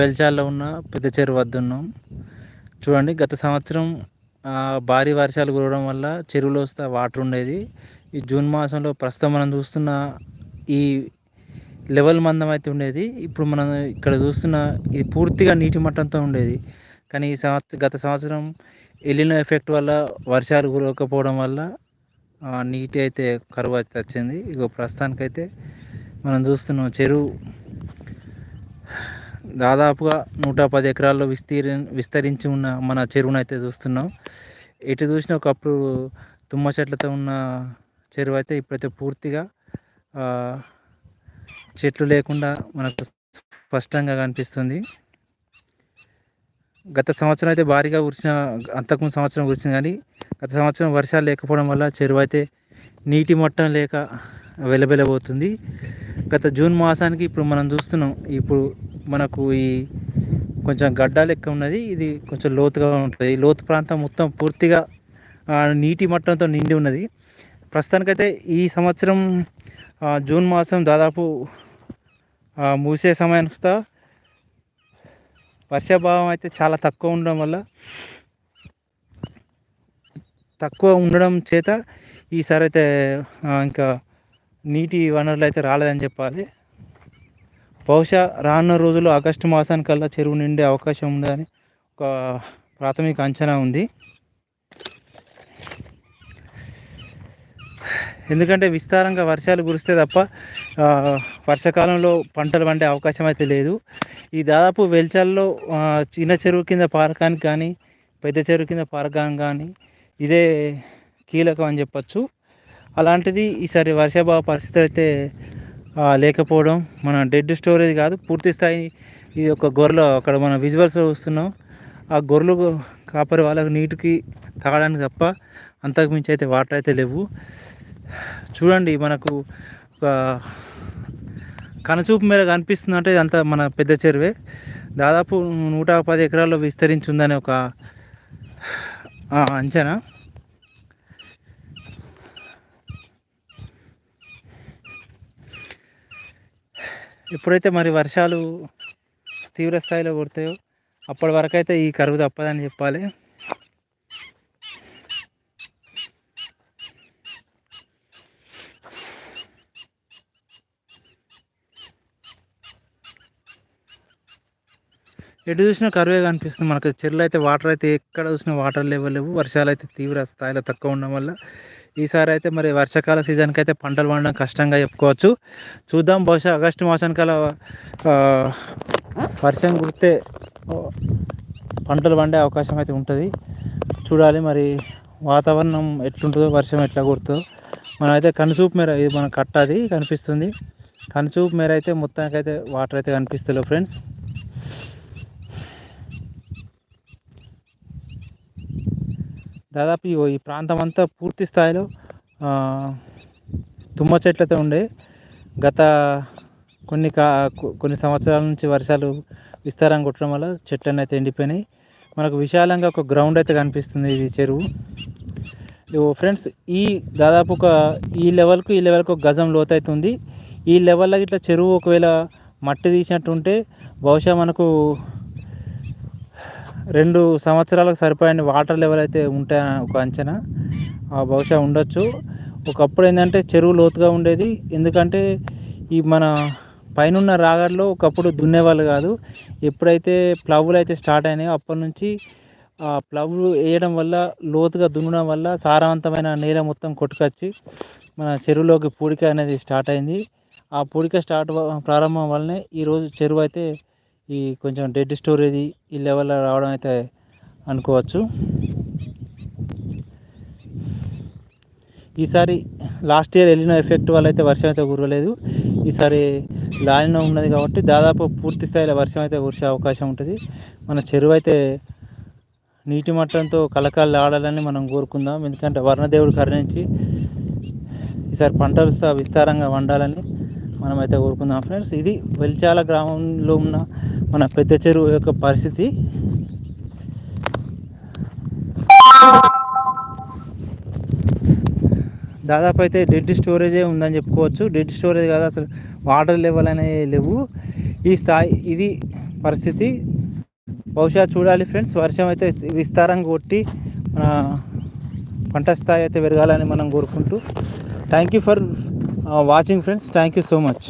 వెల్చాల్లో ఉన్న పెద్ద చెరువు వద్ద ఉన్నాం. చూడండి గత సంవత్సరం భారీ వర్షాలు కురవడం వల్ల చెరువులో వస్తే వాటర్ ఉండేది. ఈ జూన్ మాసంలో ప్రస్తుతం మనం చూస్తున్న ఈ లెవెల్ మందం అయితే ఉండేది. ఇప్పుడు మనం ఇక్కడ చూస్తున్న ఇది పూర్తిగా నీటి మట్టంతో ఉండేది. కానీ ఈ సంవత్సరం గత సంవత్సరం ఎలినో ఎఫెక్ట్ వల్ల వర్షాలు కురవకపోవడం వల్ల నీటి అయితే కరువు అయితే వచ్చింది. ఇక ప్రస్తుతానికైతే మనం చూస్తున్నాం చెరువు దాదాపుగా నూట పది ఎకరాల్లో విస్తీర్ విస్తరించి ఉన్న మన చెరువును అయితే చూస్తున్నాం. ఎటు చూసినా ఒకప్పుడు తుమ్మ చెట్లతో ఉన్న చెరువు అయితే ఇప్పుడైతే పూర్తిగా చెట్లు లేకుండా మనకు స్పష్టంగా కనిపిస్తుంది. గత సంవత్సరం అయితే భారీగా కురిసిన అంతకుముందు సంవత్సరం కురిసింది కానీ గత సంవత్సరం వర్షాలు లేకపోవడం వల్ల చెరువు అయితే నీటి మట్టం లేక వెలబెలబోతుంది. గత జూన్ మాసానికి ఇప్పుడు మనం చూస్తున్నాం ఇప్పుడు మనకు ఈ కొంచెం గడ్డ లెక్క ఉన్నది. ఇది కొంచెం లోతుగా ఉంటుంది. లోతు ప్రాంతం మొత్తం పూర్తిగా నీటి మట్టంతో నిండి ఉన్నది. ప్రస్తుతానికైతే ఈ సంవత్సరం జూన్ మాసం దాదాపు మూసే సమయానికి వర్షాభావం అయితే చాలా తక్కువ ఉండడం వల్ల తక్కువ ఉండడం చేత ఈసారి అయితే ఇంకా నీటి వనరులు అయితే రాలేదని చెప్పాలి. బహుశా రానున్న రోజుల్లో ఆగస్టు మాసానికల్లా చెరువు నిండే అవకాశం ఉందని ఒక ప్రాథమిక అంచనా ఉంది. ఎందుకంటే విస్తారంగా వర్షాలు కురిస్తే తప్ప వర్షాకాలంలో పంటలు పండే అవకాశం అయితే లేదు. ఈ దాదాపు వెల్చాల్లో చిన్న చెరువు కింద పారకానికి కానీ పెద్ద చెరువు కింద పారకానికి కానీ ఇదే కీలకం అని చెప్పచ్చు. అలాంటిది ఈసారి వర్షాభావ పరిస్థితి అయితే లేకపోవడం మన డెడ్ స్టోరేజ్ కాదు పూర్తి స్థాయి ఈ యొక్క గొర్రెలు అక్కడ మన విజువల్స్ చూస్తున్నాం. ఆ గొర్రెలు కాపరి వాళ్ళకు నీటికి తాగడానికి తప్ప అంతకు మించి అయితే వాటర్ అయితే లేవు. చూడండి మనకు ఒక కనచూపు మేర కనిపిస్తుందంటే ఇదంతా మన పెద్ద చెరువే. దాదాపు నూట పది ఎకరాల్లో విస్తరించి ఉందని ఒక అంచనా. ఎప్పుడైతే మరి వర్షాలు తీవ్ర స్థాయిలో కొడతాయో అప్పటి వరకు అయితే ఈ కరువు తప్పదని చెప్పాలి. ఎటు చూసినా కరువే కనిపిస్తుంది మనకు. చెరువులు అయితే వాటర్ అయితే ఎక్కడ చూసినా వాటర్ లేవలేవు లేవు. వర్షాలు అయితే తీవ్ర స్థాయిలో తక్కువ ఉండడం వల్ల ఈసారి అయితే మరి వర్షాకాల సీజన్కి అయితే పంటలు పండడం కష్టంగా చెప్పుకోవచ్చు. చూద్దాం బహుశా ఆగస్టు మాసానికల వర్షం కుడితే పంటలు పండే అవకాశం అయితే ఉంటుంది. చూడాలి మరి వాతావరణం ఎట్లుంటుందో వర్షం ఎట్లా కుడుతుందో మనం అయితే కనుచూపు మేర ఇది మన కట్టది కనిపిస్తుంది. కనుచూపు మేర అయితే మొత్తానికి అయితే వాటర్ అయితే కనిపిస్తలేవు ఫ్రెండ్స్. దాదాపు ఈ ప్రాంతం అంతా పూర్తి స్థాయిలో తుమ్మ చెట్లతో ఉండే. గత కొన్ని కా కొన్ని సంవత్సరాల నుంచి వర్షాలు విస్తారంగా కొట్టడం వల్ల చెట్లను అయితే ఎండిపోయినాయి. మనకు విశాలంగా ఒక గ్రౌండ్ అయితే కనిపిస్తుంది ఇది చెరువు. ఫ్రెండ్స్ ఈ దాదాపు ఒక ఈ లెవెల్కు ఈ లెవెల్కు ఒక గజం లోతైతుంది ఈ లెవెల్లో ఇట్లా చెరువు ఒకవేళ మట్టి తీసినట్టు ఉంటే బహుశా మనకు రెండు సంవత్సరాలకు సరిపోయిన వాటర్ లెవెల్ అయితే ఉంటాయని ఒక అంచనా. బహుశా ఉండొచ్చు. ఒకప్పుడు ఏంటంటే చెరువు లోతుగా ఉండేది. ఎందుకంటే ఈ మన పైన రాగడిలో ఒకప్పుడు దున్నేవాళ్ళు కాదు. ఎప్పుడైతే ప్లవ్లు అయితే స్టార్ట్ అయినాయో అప్పటి నుంచి ఆ ప్లవ్లు వేయడం వల్ల లోతుగా దున్నడం వల్ల సారవంతమైన నేల మొత్తం కొట్టుకొచ్చి మన చెరువులోకి పూడిక అనేది స్టార్ట్ అయింది. ఆ పూడిక స్టార్ట్ ప్రారంభం వల్లనే ఈరోజు చెరువు అయితే ఈ కొంచెం డెడ్ స్టోరేజ్ ఈ లెవెల్లో రావడం అయితే అనుకోవచ్చు. ఈసారి లాస్ట్ ఇయర్ వెళ్ళిన ఎఫెక్ట్ వల్ల అయితే వర్షం అయితే కురవలేదు. ఈసారి లాలిన ఉన్నది కాబట్టి దాదాపు పూర్తి స్థాయిలో వర్షం అయితే కురిసే అవకాశం ఉంటుంది. మన చెరువు అయితే నీటి మట్టంతో కలకాలు ఆడాలని మనం కోరుకుందాం. ఎందుకంటే వర్ణదేవుడు కరుణించి ఈసారి పంటలు విస్తారంగా వండాలని మనమైతే కోరుకుందాం. ఫ్రెండ్స్ ఇది వెల్చాల గ్రామంలో ఉన్న మన పెద్ద చెరువు యొక్క పరిస్థితి. దాదాపు అయితే డెడ్ స్టోరేజే ఉందని చెప్పుకోవచ్చు. డెడ్ స్టోరేజ్ కాదు అసలు వాటర్ లెవెల్ అనేవి లేవు. ఈ స్థాయి ఇది పరిస్థితి. బహుశా చూడాలి ఫ్రెండ్స్ వర్షం అయితే విస్తారంగా కొట్టి మన పంట స్థాయి అయితే పెరగాలని మనం కోరుకుంటూ. Thank you for watching friends thank you so much